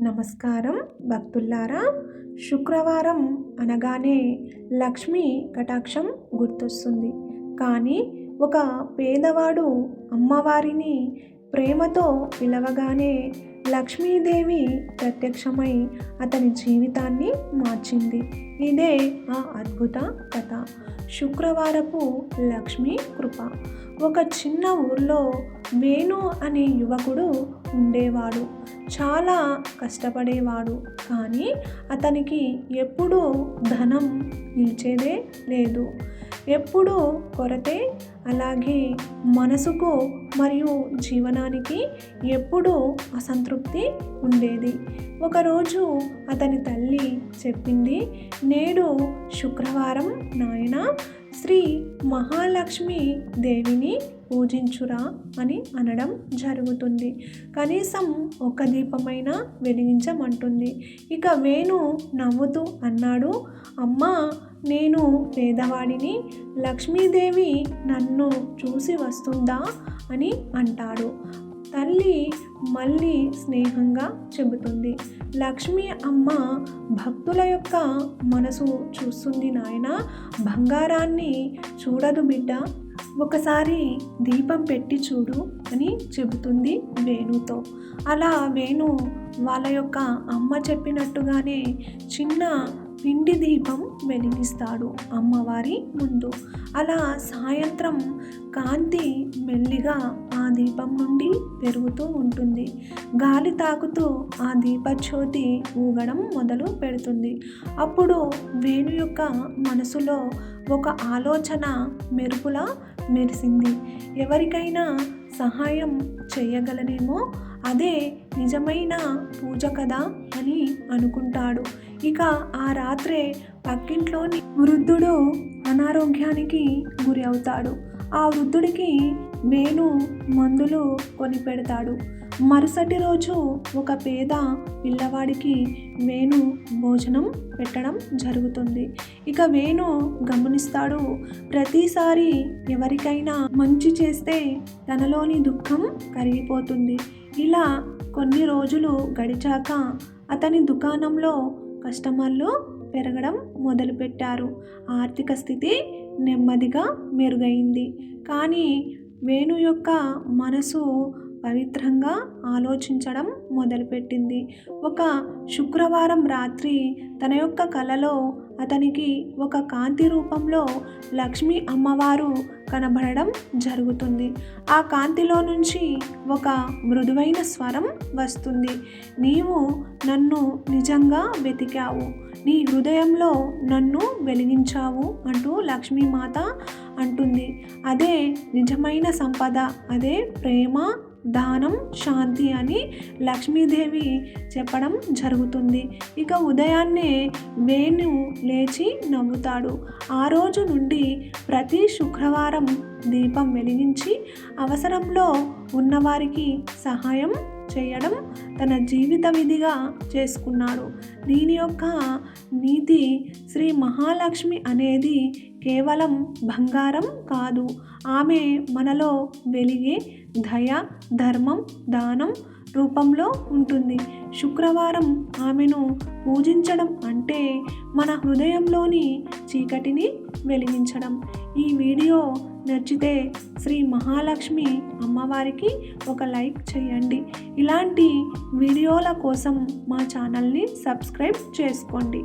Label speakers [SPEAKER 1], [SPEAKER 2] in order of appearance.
[SPEAKER 1] నమస్కారం భక్తుల్లారా శుక్రవారం అనగానే లక్ష్మీ కటాక్షం గుర్తొస్తుంది. కానీ ఒక పేదవాడు అమ్మవారిని ప్రేమతో పిలవగానే లక్ష్మీదేవి ప్రత్యక్షమై అతని జీవితాన్ని మార్చింది. ఇదే ఆ అద్భుత కథ. శుక్రవారపు లక్ష్మీ కృప. ఒక చిన్న ఊర్లో వేణు అనే యువకుడు ఉండేవాడు. చాలా కష్టపడేవాడు. కానీ అతనికి ఎప్పుడూ ధనం నిలిచేదే లేదు. ఎప్పుడూ కొరతే అలాగే మనసుకు మరియు జీవనానికి ఎప్పుడూ అసంతృప్తి ఉండేది. ఒకరోజు అతని తల్లి చెప్పింది నేడు శుక్రవారం నాయన శ్రీ మహాలక్ష్మి దేవిని పూజించురా అని అనడం జరుగుతుంది. కనీసం ఒక దీపమైనా వెలిగించమంటుంది. ఇక వేణు నవ్వుతూ అన్నాడు అమ్మ నేను పేదవాడిని. లక్ష్మీదేవి నన్ను చూసి వస్తుందా? అని అంటాడు. తల్లి మళ్ళీ స్నేహంగా చెబుతుంది లక్ష్మి అమ్మ భక్తుల యొక్క మనసు చూస్తుంది నాయన. బంగారాన్ని చూడదు బిడ్డ. ఒకసారి దీపం పెట్టి చూడు అని చెబుతుంది వేణుతో. అలా వేణు వాళ్ళ యొక్క అమ్మ చెప్పినట్టుగానే చిన్న పిండి దీపం వెలిగిస్తాడు అమ్మవారి ముందు. అలా సాయంత్రం కాంతి మెల్లిగా ఆ దీపం నుండి పెరుగుతూ ఉంటుంది. గాలి తాకుతూ ఆ దీపజ్యోతి ఊగడం మొదలు పెడుతుంది. అప్పుడు వేణు యొక్క మనసులో ఒక ఆలోచన మెరుపులా మెరిసింది. ఎవరికైనా సహాయం చేయగలనేమో అదే నిజమైన పూజ కదా అని అనుకుంటాడు. ఇక ఆ రాత్రే పక్కింట్లోని వృద్ధుడు అనారోగ్యానికి గురి అవుతాడు. ఆ వృద్ధుడికి వేణు మందులు కొనిపెడతాడు మరుసటి రోజు ఒక పేద పిల్లవాడికి వేణు భోజనం పెట్టడం జరుగుతుంది. ఇక వేణు గమనిస్తాడు ప్రతిసారి ఎవరికైనా మంచి చేస్తే తనలోని దుఃఖం కరిగిపోతుంది. ఇలా కొన్ని రోజులు గడిచాక అతని దుకాణంలో కస్టమర్లు పెరగడం మొదలుపెట్టారు. ఆర్థిక స్థితి నెమ్మదిగా మెరుగైంది. కానీ వేణు యొక్క మనసు పవిత్రంగా ఆలోచించడం మొదలుపెట్టింది. ఒక శుక్రవారం రాత్రి తన యొక్క కలలో అతనికి ఒక కాంతి రూపంలో లక్ష్మీ అమ్మవారు కనబడడం జరుగుతుంది. ఆ కాంతిలో నుంచి ఒక మృదువైన స్వరం వస్తుంది. నీవు నన్ను నిజంగా వెతికావు. నీ హృదయంలో నన్ను వెలిగించావు అంటూ లక్ష్మీమాత అంటుంది. అదే నిజమైన సంపద అదే ప్రేమ దానం శాంతి అని లక్ష్మీదేవి చెప్పడం జరుగుతుంది. ఇక ఉదయాన్నే వేణు లేచి నవ్వుతాడు. ఆ రోజు నుండి ప్రతి శుక్రవారం దీపం వెలిగించి అవసరంలో ఉన్నవారికి సహాయం చేయడం తన జీవిత విధిగా చేసుకున్నాడు. దీని యొక్క నీతి శ్రీ మహాలక్ష్మి అనేది కేవలం బంగారం కాదు. ఆమె మనలో వెలిగే దయ ధర్మం దానం రూపంలో ఉంటుంది. శుక్రవారం ఆమెను పూజించడం అంటే మన హృదయంలోని చీకటిని వెలిగించడం. ఈ వీడియో నచ్చితే శ్రీ మహాలక్ష్మి అమ్మవారికి ఒక లైక్ చేయండి. ఇలాంటి వీడియోల కోసం మా ఛానల్ని సబ్స్క్రైబ్ చేసుకోండి.